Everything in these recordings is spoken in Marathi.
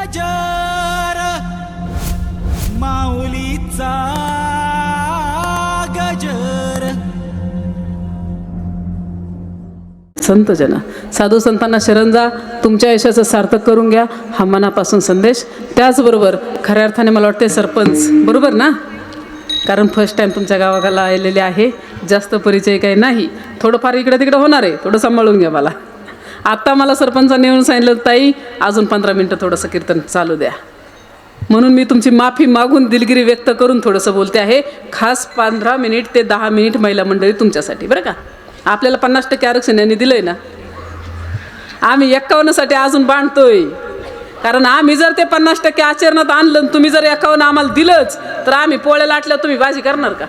गजर माऊलीचा गजर. संत जना साधू संतांना शरण जा तुमच्या यशाचं सार्थक करून घ्या हा मनापासून संदेश. त्याचबरोबर खऱ्या अर्थाने मला वाटते सरपंच बरोबर ना? कारण फर्स्ट टाईम तुमच्या गावाला आलेले आहे जास्त परिचय काही नाही. थोडंफार इकडे तिकडे होणार आहे थोडं सांभाळून घ्या मला. आत्ता मला सरपंचांनी येऊन सांगितलं ताई अजून पंधरा मिनटं थोडंसं कीर्तन चालू द्या. म्हणून मी तुमची माफी मागून दिलगिरी व्यक्त करून थोडंसं बोलते आहे. खास पंधरा मिनिट ते दहा मिनिट महिला मंडळी तुमच्यासाठी बरं का? आपल्याला पन्नास टक्के आरक्षण यांनी दिलं आहे ना? आम्ही एक्कावन्नसाठी अजून बांधतोय. कारण आम्ही जर ते पन्नास टक्के आचरणात आणलं आणि तुम्ही जर एकावन्न आम्हाला दिलंच तर आम्ही पोळ्या लाटल्या तुम्ही बाजी करणार का?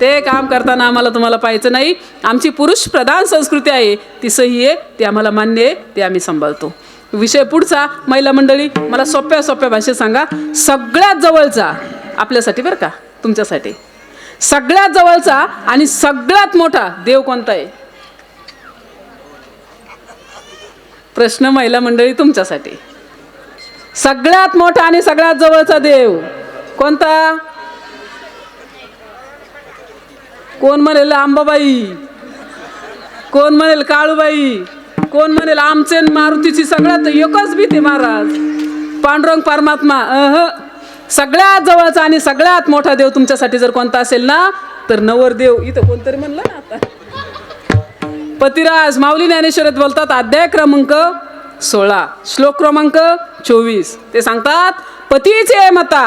ते काम करताना आम्हाला तुम्हाला पाहायचं नाही. आमची पुरुष प्रधान संस्कृती आहे. ती सही आहे ती आम्हाला मान्य आहे ते आम्ही सांभाळतो. विषय पुढचा महिला मंडळी मला सोप्या सोप्या भाषेत सांगा सगळ्यात जवळचा आपल्यासाठी बरं का तुमच्यासाठी. सगळ्यात जवळचा आणि सगळ्यात मोठा देव कोणता आहे? प्रश्न महिला मंडळी तुमच्यासाठी. सगळ्यात मोठा आणि सगळ्यात जवळचा देव कोणता? कोण म्हणेल अंबाबाई कोण म्हणेल काळूबाई? कोण म्हणेल आमचे मारुतीची सगळ्यात एकच भीती महाराज. पांडुरंग परमात्मा अह सगळ्यात जवळचा आणि सगळ्यात मोठा देव तुमच्यासाठी जर कोणता असेल ना तर नवरदेव. इथं कोणतरी म्हणलं ना आता. पतिराज माऊली ज्ञानेश्वरात बोलतात अध्याय क्रमांक सोळा. श्लोक क्रमांक चोवीस. ते सांगतात पतीचे मता.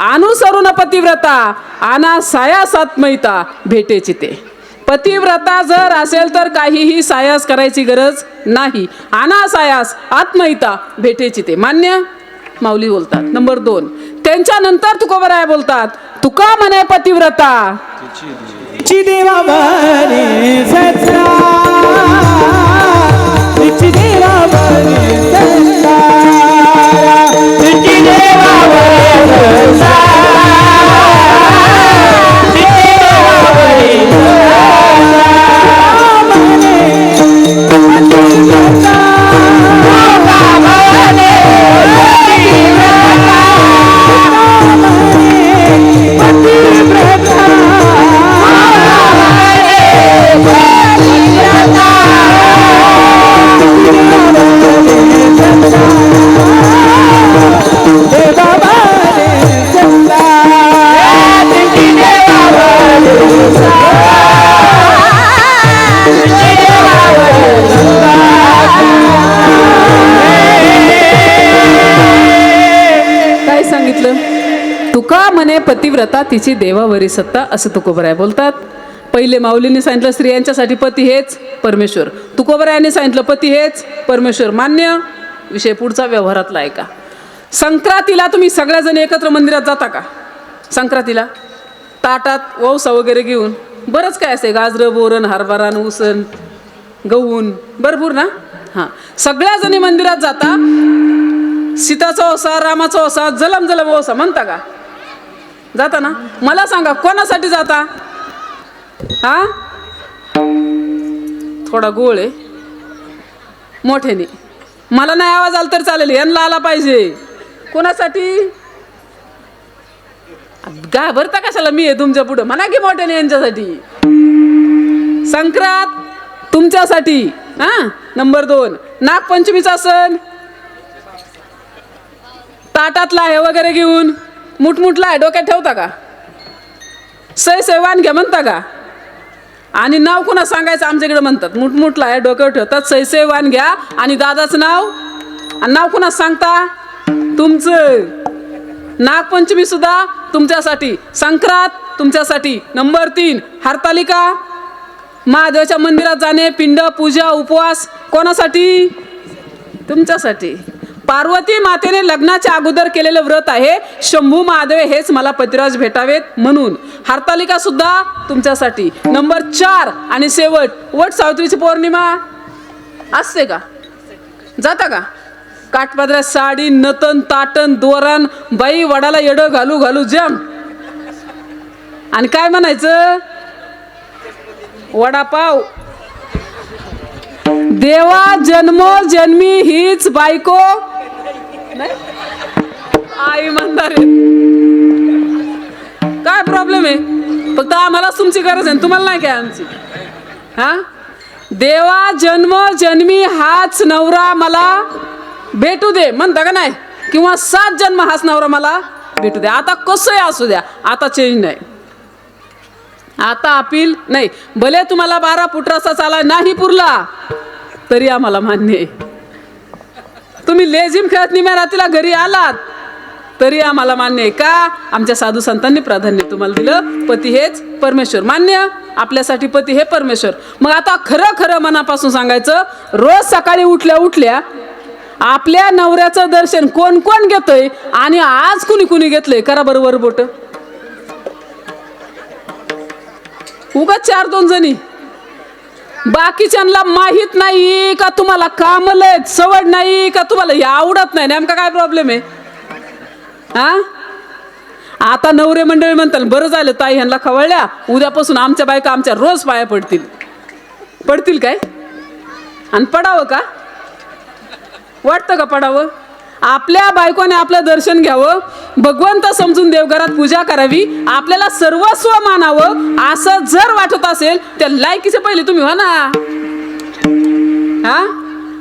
अनुसरून पतिव्रता आना सायास आत्मयिता भेटेची ते. पतिव्रता जर असेल तर काहीही सायास करायची गरज नाही. आना सायास आत्महिता भेटेची ते. मान्य? माऊली बोलतात. नंबर दोन. त्यांच्यानंतर तुकोबराय बोलतात तुका म्हणे पतिव्रता. देवा म्हणे पतिव्रता तिची देवावरी सत्ता असं तुकोबराय बोलतात. पहिले माऊलींनी सांगितलं स्त्रियांच्यासाठी पती हेच परमेश्वर. तुकोबरायांनी सांगितलं पती हेच परमेश्वर. मान्य? विषय पुढचा व्यवहारातला आहे का? संक्रांतीला तुम्ही सगळ्याजण एकत्र मंदिरात जाता का? संक्रांतीला? ताटात वौसा वगैरे घेऊन? बरंच काय असते गाजरं बोरण हरभरा उसन गहून. भरपूर ना? हां. सगळ्याजणी मंदिरात जाता. सीताचा ओसा रामाचा ओसा जलम जलम ओसा म्हणता का? जाता ना? मला सांगा कोणासाठी जाता? हा? थोडा गोळ आहे. मोठ्याने. मला नाही आवाज आला तर चालेल यांना आला पाहिजे. कोणासाठी? घाबरता कशाला मी आहे तुमच्या पुढं? म्हणा की मोठ्याने यांच्यासाठी. संक्रांत तुमच्यासाठी. हा? नंबर दोन. नागपंचमीचा सण. ताटातला आहे वगैरे घेऊन. मुठमुठला आहे डोक्यात ठेवता का? सय सैवान घ्या म्हणता का? आणि नाव कुणा सांगायचं आमच्याकडे म्हणतात? मुठमुठला आहे डोक्यावर ठेवतात सै सेवान घ्या आणि दादाचं नाव आणि नाव कुणा सांगता? तुमचं. नागपंचमी सुद्धा तुमच्यासाठी. संक्रांत तुमच्यासाठी. नंबर तीन हरतालिका. महादेवाच्या मंदिरात जाणे पिंड पूजा उपवास कोणासाठी? तुमच्यासाठी. पार्वती मातेने लग्नाच्या अगोदर केलेलं व्रत आहे. शंभू महादेव हेच मला पतिराज भेटावेत म्हणून. हरतालिका सुद्धा तुमच्यासाठी. नंबर चार आणि शेवट वट सावित्रीची पौर्णिमा. असते का? जाता का? काठपादऱ्या साडी नतन ताटन दोरण बाई वडाला येडं घालू घालू जम. आणि काय म्हणायचं? वडापाव. देवा जन्मो जन्मी हीच बायको. नाही आई इमानदार आहे. काय प्रॉब्लेम आहे? फक्त आम्हालाच तुमची गरज आहे. तुम्हाला नाही काय आमची? हा? देवा जन्म जन्मी हाच नवरा मला भेटू दे. म्हणता का नाही? किंवा सात जन्म हाच नवरा मला भेटू दे. आता कसंही असू द्या. आता चेंज नाही. आता अपील नाही. भले तुम्हाला बारा फुटराचा चाला नाही पुरला तरी आम्हाला मान्य आहे. तुम्ही लेझिम खेळत निम्या रात्रीला घरी आलात तरी आम्हाला मान्य आहे का? आमच्या साधू संतांनी प्राधान्य तुम्हाला दिलं पती हेच परमेश्वर. मान्य? आपल्यासाठी पती हे परमेश्वर. मग आता खरं खरं मनापासून सांगायचं रोज सकाळी उठल्या उठल्या आपल्या नवऱ्याचं दर्शन कोण कोण घेतोय? आणि आज कुणी कुणी घेतलंय? करा बरोबर बोट उगाच चार दोन जणी. बाकीच्यांना माहीत नाही का तुम्हाला कामल आहेत सवड नाही का तुम्हाला हे आवडत नाही? नेमका काय प्रॉब्लेम आहे? हा आता नवरे मंडळी म्हणतात बरं झालं ताई ह्यांना खवळल्या. उद्यापासून आमच्या बायका आमच्या रोज पाया पडतील. पडतील काय? आणि पडावं का? वाटतं का पडावं? आपल्या बायकोने आपलं दर्शन घ्यावं भगवंत समजून देवघरात पूजा करावी आपल्याला सर्वस्व मानावं असं जर वाटत असेल त्या लायकीचे पहिले तुम्ही व्हा ना. हा?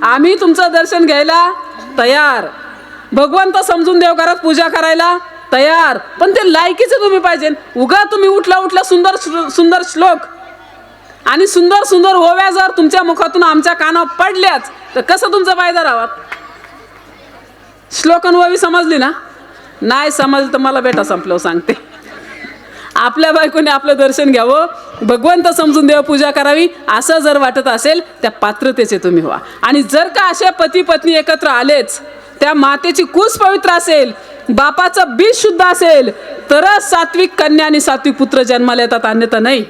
आम्ही तुमचं दर्शन घ्यायला तयार. भगवंत समजून देवघरात पूजा करायला तयार. पण ते लायकीचे तुम्ही पाहिजे. उगा तुम्ही उठला उठला सुंदर सुंदर श्लोक. आणि सुंदर सुंदर ओव्या जर तुमच्या मुखातून आमच्या कानावर पडल्याच तर कसं तुमचा फायदा राहावा श्लोकन ववी समजली ना? नाही समजलं तर मला बेटा संपलं सांगते. आपल्या बायकोने आपलं दर्शन घ्यावं भगवंत समजून देव पूजा करावी असं जर वाटत असेल त्या पात्रतेचे तुम्ही व्हा. आणि जर का असे पती पत्नी एकत्र आलेच त्या मातेची कुस पवित्र असेल बापाचं बीज शुद्ध असेल तरच सात्विक कन्या आणि सात्विक पुत्र जन्माला येतात अन्यथा नाही.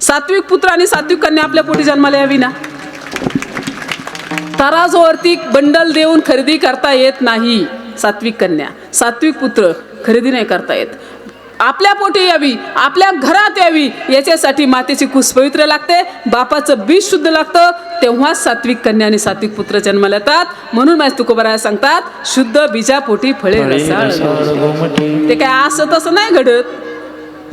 सात्विक पुत्र आणि सात्विक कन्या आपल्या पोटी जन्माला यावी ना? तराजवरती बंडल देऊन खरेदी करता येत नाही सात्विक कन्या. सात्विक पुत्र खरेदी नाही करता येत. आपल्या पोटी यावी आपल्या घरात यावी याच्यासाठी मातेची कुस पवित्र लागते बापाचं बीज शुद्ध लागतं तेव्हाच सात्विक कन्या आणि सात्विक पुत्र जन्माला येतात. म्हणून माझ्या तुकोबराया सांगतात शुद्ध बीजापोटी फळे ते काय असं तसं नाही घडत.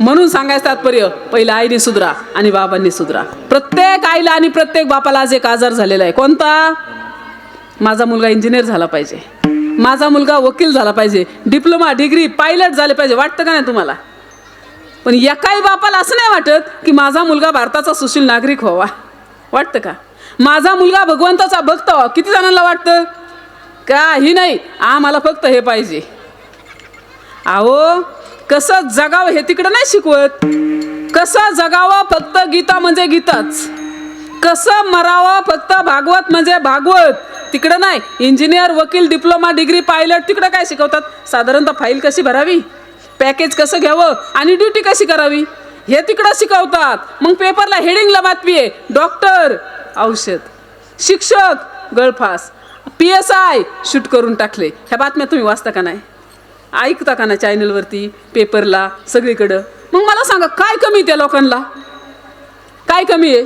म्हणून सांगायचं तात्पर्य पहिलं आईने सुधरा आणि बाबांनी सुधरा. प्रत्येक आईला आणि प्रत्येक बापाला आज एक आजार झालेला आहे. कोणता? माझा मुलगा इंजिनियर झाला पाहिजे. माझा मुलगा वकील झाला पाहिजे. डिप्लोमा डिग्री पायलट झाले पाहिजे. वाटतं का नाही तुम्हाला? पण एकाही बापाला असं नाही वाटत की माझा मुलगा भारताचा सुशील नागरिक व्हावा. वाटतं का? माझा मुलगा भगवंताचा भक्त व्हावा. किती जणांना वाटतं? काही नाही. आम्हाला फक्त हे पाहिजे. अहो कसं जगावं हे तिकडं नाही शिकवत. कसं जगावं फक्त गीता म्हणजे गीताच. कसं मरावं फक्त भागवत म्हणजे भागवत. तिकडं नाही इंजिनियर वकील डिप्लोमा डिग्री पायलट तिकडं काय शिकवतात? साधारणतः फाईल कशी भरावी? पॅकेज कसं घ्यावं? आणि ड्युटी कशी करावी? हे तिकडं शिकवतात. मग पेपरला हेडिंगला बातमी आहे डॉक्टर औषध शिक्षक गळफास पी एस आय शूट करून टाकले. ह्या बातम्या तुम्ही वाचता का नाही? ऐकता का ना चॅनलवरती पेपरला सगळीकडं? मग मला सांगा काय कमी आहे त्या लोकांना? काय कमी आहे?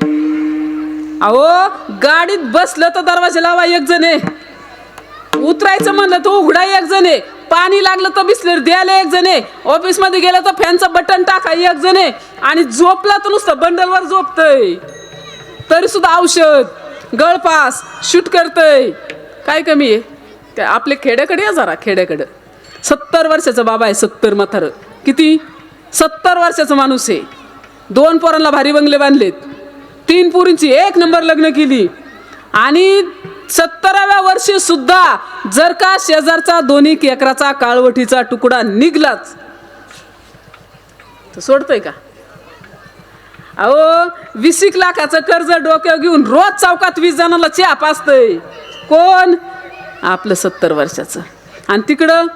अहो गाडीत बसलं तर दरवाजा लावा एक जण आहे. उतरायचं म्हणलं तर उघडा एक जण आहे. पाणी लागलं तर बिसलेर द्यायला एक जण आहे. ऑफिसमध्ये गेलं तर फॅनचं बटन टाका एक जण आहे. आणि झोपला तर नुसतं बंडलवर झोपतय. तरी सुद्धा औषध गळपास शूट करतय. काय कमी आहे? आपले खेड्याकडे या जरा खेड्याकडं. सत्तर वर्षाचा बाबा आहे सत्तर म्हातारं किती? सत्तर वर्षाचा माणूस आहे. दोन पोरांना भारी बंगले बांधलेत. तीन पोरींची एक नंबर लग्न केली. आणि सत्तराव्या वर्षी सुद्धा जर का शेजारचा दोन्ही एकराचा काळवटीचा तुकडा निघलाच. तर सोडतोय का? अहो वीस एक लाखाचं कर्ज डोक्यावर घेऊन रोज चौकात वीस जणांना चहा पाचतय कोण? आपलं सत्तर वर्षाचं. आणि तिकडं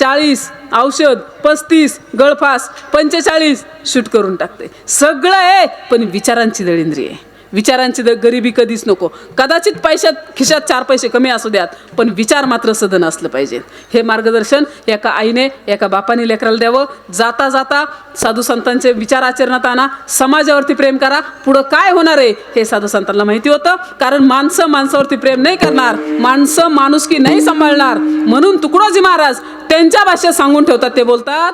चाळीस औषध पस्तीस गळफास पंचेचाळीस शूट करून टाकते. सगळं आहे पण विचारांची दळिंद्री आहे. विचारांची द- गरिबी कधीच नको. कदाचित पैशात खिशात चार पैसे कमी असू द्यात पण विचार मात्र सदन असलं पाहिजे. हे मार्गदर्शन एका आईने एका बापाने लेकराला द्यावं. जाता जाता साधू संतांचे विचार आचरणात आणा. समाजावरती प्रेम करा. पुढं काय होणार आहे हे साधू संतांना माहिती होतं. कारण माणसं माणसावरती प्रेम नाही करणार. माणसं माणुसकी नाही सांभाळणार. म्हणून तुकडोजी महाराज त्यांच्या भाषेत सांगून ठेवतात ते बोलतात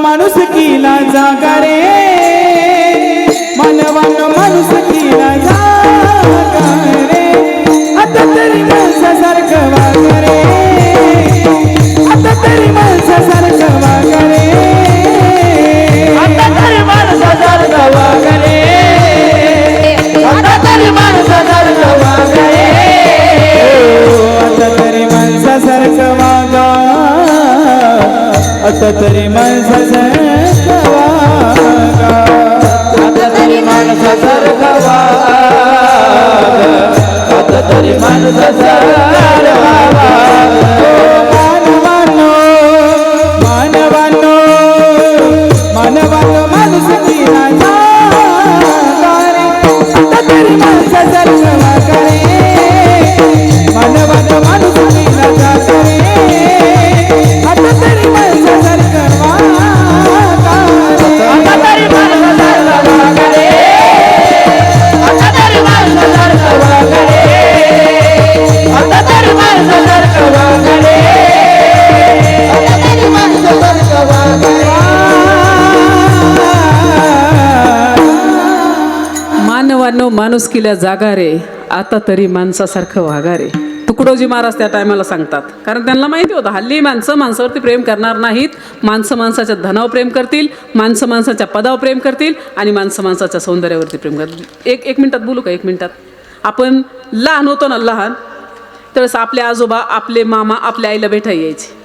माणूस किला जागा रे. मानवानो माणूस रे आता तरी माणसासारखं वाग रे आता तरी माणसासारखं वाग रे आता तरी माणसासारखं वाग रे आता तरी माणसासारखं वाग रे आता तरी माणसासारखं वागा. आता तरी माणसासारखं मानवानो माणूस किल्या जागा रे आता तरी माणसासारखं वागा रे. तुकडोजी महाराज त्या टायमाला सांगतात कारण त्यांना माहिती होतं हल्ली माणसं माणसावरती प्रेम करणार नाहीत. माणसं माणसाच्या धनावर प्रेम करतील माणसं माणसाच्या पदावर प्रेम करतील आणि माणसं माणसाच्या सौंदर्यावरती प्रेम करतील. एक एक मिनटात बोलू का? एक मिनटात. आपण लहान होतो ना लहान त्यावेळेस आपले आजोबा आपले मामा आपल्या आईला भेटायला यायचे.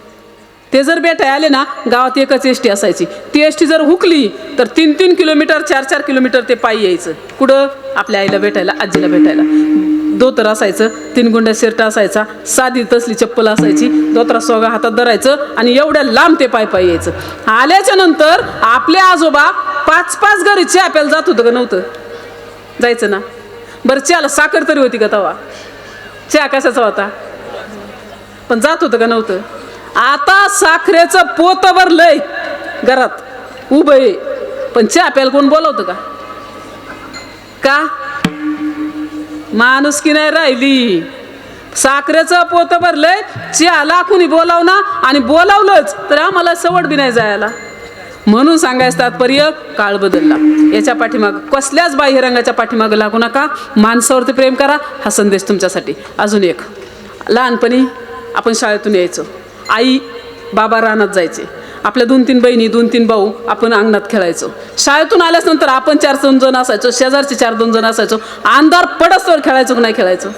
ते जर भेटाय आले ना गावात एकच एस टी असायची. ती एस टी जर हुकली तर तीन तीन किलोमीटर चार चार किलोमीटर ते पायी यायचं. कुठं? आपल्या आईला भेटायला आजीला भेटायला. धोतर असायचं तीन गुंड्या शर्ट असायचा साधी तसली चप्पल असायची धोतरा सोगा हातात धरायचं आणि एवढ्या लांब ते पाय पाय यायचं. आल्याच्यानंतर आपले आजोबा पाच पाच घरी चहा जात होतं का नव्हतं? जायचं ना. बरं चहाला साखर तरी होती का तवा? चहा कशाचा होता? पण जात होतं का नव्हतं? आता साखरेचं पोत भरलंय घरात. उभं आहे. पण चहा आपल्याला कोण बोलवतं का? का? माणूस की नाही राहिली. साखरेचं पोत भरलंय चहाला कुणी बोलाव ना आणि बोलावलंच तर आम्हाला सवड बी नाही जायला. म्हणून सांगायचं तात्पर्य काळ बदलला. याच्या पाठीमाग कसल्याच बाह्यरंगाच्या पाठीमागं लागू नका. माणसावरती प्रेम करा. हा संदेश तुमच्यासाठी. अजून एक. लहानपणी आपण शाळेतून यायचो. आई बाबा रानात जायचे. आपल्या दोन तीन बहिणी दोन तीन भाऊ आपण अंगणात खेळायचो. शाळेतून आल्यास नंतर आपण चार दोन जण असायचो शेजारचे चार दोन जण असायचो. अंधार पडसवर खेळायचो की नाही खेळायचो?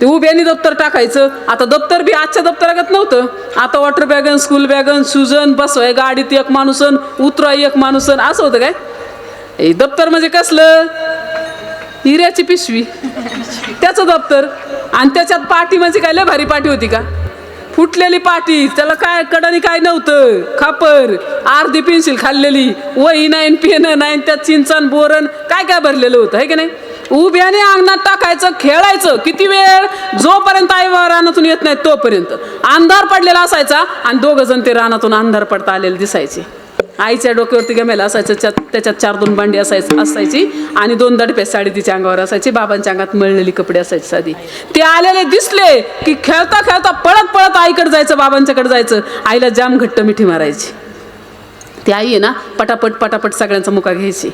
ते उभ्यानी दप्तर टाकायचं. आता दप्तर बी आजच्या दप्तरागत नव्हतं. आता वॉटर बॅगन स्कूल बॅगन सुजन बसवाय गाडीत एक माणूसन उतरा एक माणूसन असं होतं काय? हे दप्तर म्हणजे कसलं? हिऱ्याची पिशवी. त्याचं दप्तर. आणि त्याच्यात पाठी म्हणजे काय? लय भारी पाठी होती का? फुटलेली पाटी त्याला काय कडाने काय नव्हतं. खापर अर्धी पेन्सिल खाल्लेली वही नाही पेन नाही त्यात चिंचन बोरण काय काय भरलेलं होतं आहे की नाही? उभ्याने अंगणात टाकायचं खेळायचं किती वेळ? जोपर्यंत आई रानातून येत नाही तोपर्यंत. अंधार पडलेला असायचा आणि दोघं जण ते रानातून अंधार पडता आलेले दिसायचे. आईच्या डोक्यावरती गमेला असायचं त्याच्यात त्याच्यात चार दोन भांडी असायचं असायची आणि दोन दडपे साडी तिच्या अंगावर असायची बाबांच्या अंगात मळलेली कपडे असायचे साधी. ते आलेले दिसले की खेळता खेळता पळत पळत आईकडे जायचं बाबांच्याकडे जायचं. आईला जाम घट्ट मिठी मारायची. ती आई आहे ना पटापट पटापट सगळ्यांचा मुका घ्यायची.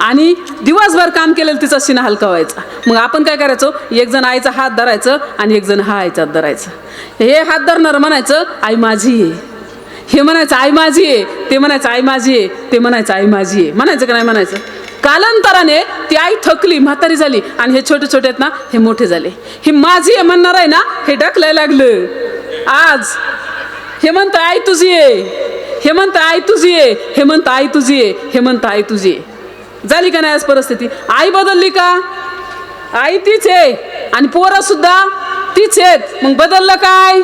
आणि दिवसभर काम केलेलं तिचा शिना हलका व्हायचा मग आपण काय करायचो? एक जण आईचा हात धरायचं आणि एक जण हा आईचा हात धरायचं. हे हात धरणार म्हणायचं आई माझी आहे. हे म्हणायचं आई माझी आहे. ते म्हणायचं आई माझी आहे. ते म्हणायचं आई माझी आहे. म्हणायचं का नाही म्हणायचं? कालांतराने ती आई थकली म्हातारी झाली आणि हे छोटे छोटे आहेत ना हे मोठे झाले. हे माझी आहे म्हणणार आहे ना हे ढकलायला लागलं. आज हे म्हणतं आई तुझी आहे. हे म्हणतं आई तुझी आहे. हे म्हणतं आई तुझी आहे. हे म्हणतं आई तुझी आहे. झाली का नाही आज परिस्थिती? आई बदलली का? आई तीच आहे. आणि पोरं सुद्धा तीच आहेत. मग बदललं काय?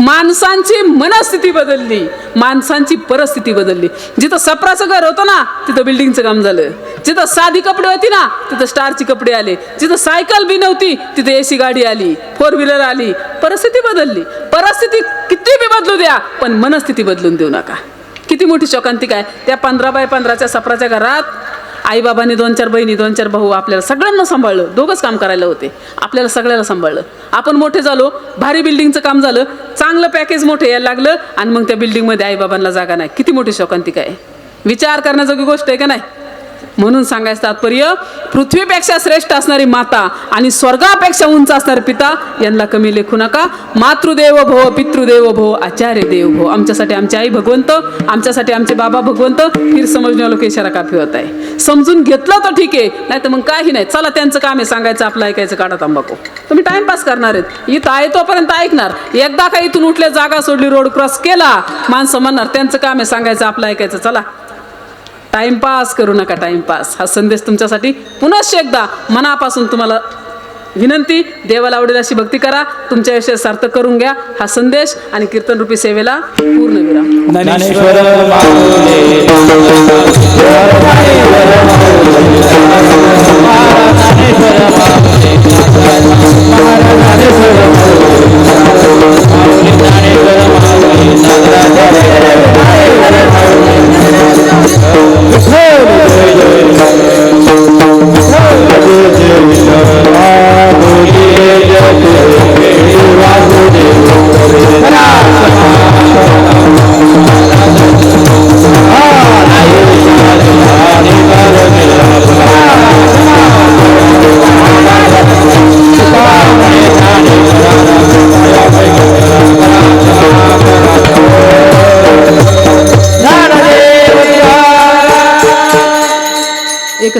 माणसांची मनस्थिती बदलली. माणसांची परिस्थिती बदलली. जिथं सपराचं घर होतं ना तिथं बिल्डिंगचं काम झालं. जिथं साधी कपडे होती ना तिथं स्टारचे कपडे आले. जिथं सायकल बी नव्हती तिथं एसी गाडी आली फोर व्हीलर आली. परिस्थिती बदलली. परिस्थिती किती बी बदलू द्या पण मनस्थिती बदलून देऊ नका. किती मोठी शोकांतिक आहे. त्या पंधरा बाय पंधराच्या सपराच्या घरात आईबाबांनी दोन चार बहिणी दोन चार भाऊ आपल्याला सगळ्यांना सांभाळलं. दोघंच काम करायला होते. आपल्याला सगळ्याला सांभाळलं. आपण मोठे झालो भारी बिल्डिंगचं काम झालं चांगलं पॅकेज मोठे यायला लागलं आणि मग त्या बिल्डिंगमध्ये आईबाबांना जागा नाही. किती मोठी शोकांतिका आहे. विचार करण्याजोगी गोष्ट आहे का नाही? म्हणून सांगायचं तात्पर्य पृथ्वीपेक्षा श्रेष्ठ असणारी माता आणि स्वर्गापेक्षा उंच असणारे पिता यांना कमी लेखू नका. मातृदेव भव पितृदेव भव आचार्य देव भव. आमच्यासाठी आमची आई भगवंत आमच्यासाठी आमचे बाबा भगवंत फिर समजण्या लोक इशारा काफी होत आहे. समजून घेतलं तर ठीक आहे नाही तर मग काही नाही. चला त्यांचं काम आहे सांगायचं आपलं ऐकायचं काढा तंबाखू. तुम्ही टाइमपास करणार आहेत. इथं आहे तोपर्यंत ऐकणार. एकदा का इथून उठल्या जागा सोडली रोड क्रॉस केला माणसं म्हणणार त्यांचं काम आहे सांगायचं आपलं ऐकायचं. चला. टाइमपास करू नका टाइमपास हा संदेश तुमच्यासाठी पुनश्च एकदा मनापासून तुम्हाला विनंती देवाला आवडेल अशी भक्ती करा तुमच्या विषय सार्थक करून घ्या हा संदेश आणि कीर्तन रूपी सेवेला पूर्ण विराम ज्ञानेश्वर माऊली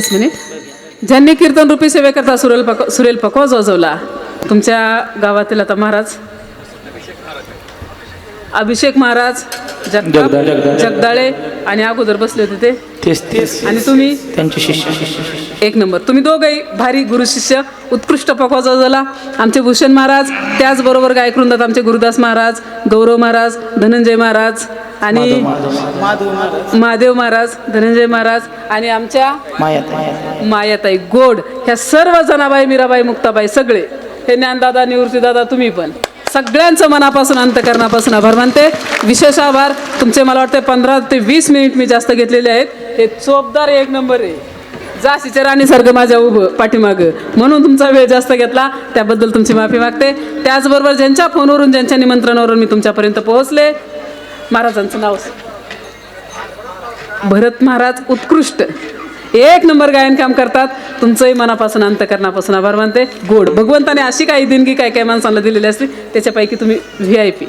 एकच मिनिट. ज्यांनी कीर्तन रूपी सेवेकरता सुरेल पक सुरेल पकवा जोजवला. तुमच्या गावातील आता महाराज. अभिषेक महाराज जगदाळे. आणि अगोदर बसले होते ते. आणि तुम्ही? त्यांचे शिष्य. एक नंबर. तुम्ही दोघंही भारी गुरु शिष्य उत्कृष्ट पकवा झाला आमचे भूषण महाराज त्याचबरोबर गायकवृंदात आमचे गुरुदास महाराज गौरव महाराज धनंजय महाराज आणि महादेव महाराज. धनंजय महाराज आणि आमच्या मायात मायाताई गोड ह्या सर्व जणाबाई मीराबाई मुक्ताबाई सगळे. हे ज्ञानदादा निवृत्तीदादा तुम्ही पण. सगळ्यांचं मनापासून अंतकरणापासून आभार मानते. विशेष आभार. तुमचे मला वाटतं पंधरा ते वीस मिनिट मी जास्त घेतलेले आहेत. हे चोपदार एक नंबर आहे. जाशीच्या राणीसारखं माझ्या उभं पाठीमागं. म्हणून तुमचा वेळ जास्त घेतला. त्याबद्दल तुमची माफी मागते. त्याचबरोबर ज्यांच्या फोनवरून ज्यांच्या निमंत्रणावरून मी तुमच्यापर्यंत पोहोचले. महाराजांचं नाव. भरत महाराज उत्कृष्ट. एक नंबर गायन काम करतात. तुमचंही मनापासून अंतकरणापासून आभार मानते. गोड. भगवंताने अशी काही देणगी काय काय माणसांना दिलेली असते त्याच्यापैकी तुम्ही व्ही आय पी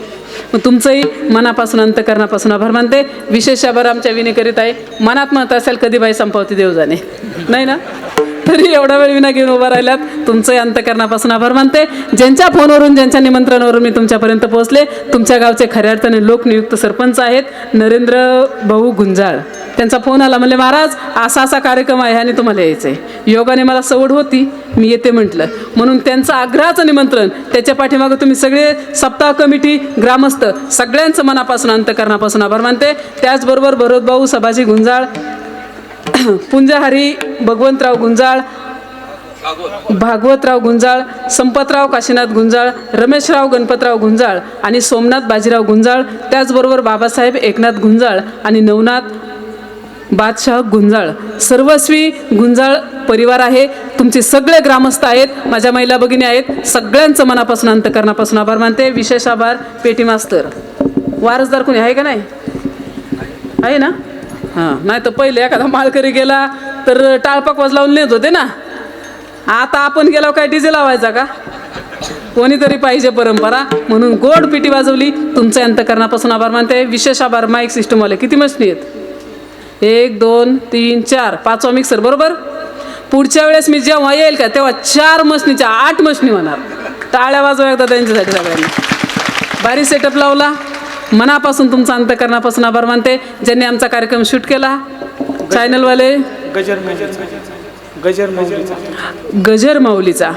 मग तुमचंही मनापासून अंतकरणापासून आभार मानते. विशेष आभार आमच्या विने करीत आहे मनात म्हणत असेल कधी बाई संपवती देव जाणे नाही ना? तरी एवढा वेळ विना घेऊन उभा राहिल्यात तुमचंही अंतकरणापासून आभार मानते. ज्यांच्या फोनवरून ज्यांच्या निमंत्रणावरून मी तुमच्यापर्यंत पोहोचले तुमच्या गावचे खऱ्या अर्थाने लोकनियुक्त सरपंच आहेत नरेंद्र भाऊ गुंजाळ. त्यांचा फोन आला म्हणले महाराज असा असा कार्यक्रम आहे आणि तुम्हाला यायचं आहे योगाने मला सवड होती मी येते म्हटलं. म्हणून त्यांचं आग्रहाचं निमंत्रण त्याच्या पाठीमागं तुम्ही सगळे सप्ताह कमिटी ग्रामस्थ सगळ्यांचं मनापासून अंतकरणापासून आभार मानते. त्याचबरोबर भरतभाऊ सभाजी गुंजाळ पुंजहरी भगवंतराव गुंजाळ भागवतराव गुंजाळ संपतराव काशीनाथ गुंजाळ रमेशराव गणपतराव गुंजाळ आणि सोमनाथ बाजीराव गुंजाळ त्याचबरोबर बाबासाहेब एकनाथ गुंजाळ आणि नवनाथ बादशाह गुंजाळ. सर्वस्वी गुंजाळ परिवार आहे. तुमचे सगळे ग्रामस्थ आहेत. माझ्या महिला भगिनी आहेत. सगळ्यांचं मनापासून अंतकरणापासून आभार मानते. विशेष आभार पेटी मास्तर. वारसदार कोणी आहे का नाही? आहे ना? हां नाही तर पहिले एखादा माळकरी गेला तर टाळपाक लावून नेत होते ना. आता आपण गेलो काय डीजे लावायचा का? कोणीतरी पाहिजे परंपरा म्हणून गोड पिटी वाजवली. तुमच्या अंतकरणापासून आभार मानते. विशेष आभार माईक सिस्टमवाले किती मशनी आहेत? एक दोन तीन चार. पाचवा मिक्सर बरोबर? पुढच्या वेळेस मी जेव्हा येईल का तेव्हा चार मशनीच्या आठ मशनी होणार. टाळ्या वाजवा एकदा त्यांच्यासाठी सगळ्यांनी. भारी सेटअप लावला. मनापासून तुमचा अंतकरणापासून आभार मानते. ज्यांनी आमचा कार्यक्रम शूट केला चॅनलवाले गजर गजर माऊलीचा गजर माऊलीचा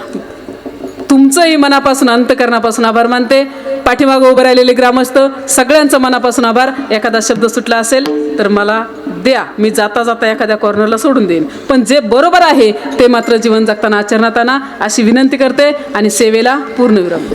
तुमचंही मनापासून अंतकरणापासून आभार मानते. पाठीमागं उभं राहिलेले ग्रामस्थ सगळ्यांचं मनापासून आभार. एखादा शब्द सुटला असेल तर मला द्या. मी जाता जाता एखाद्या कॉर्नरला सोडून देईन. पण जे बरोबर आहे ते मात्र जीवन जगताना आचरणात आणा अशी विनंती करते आणि सेवेला पूर्ण विराम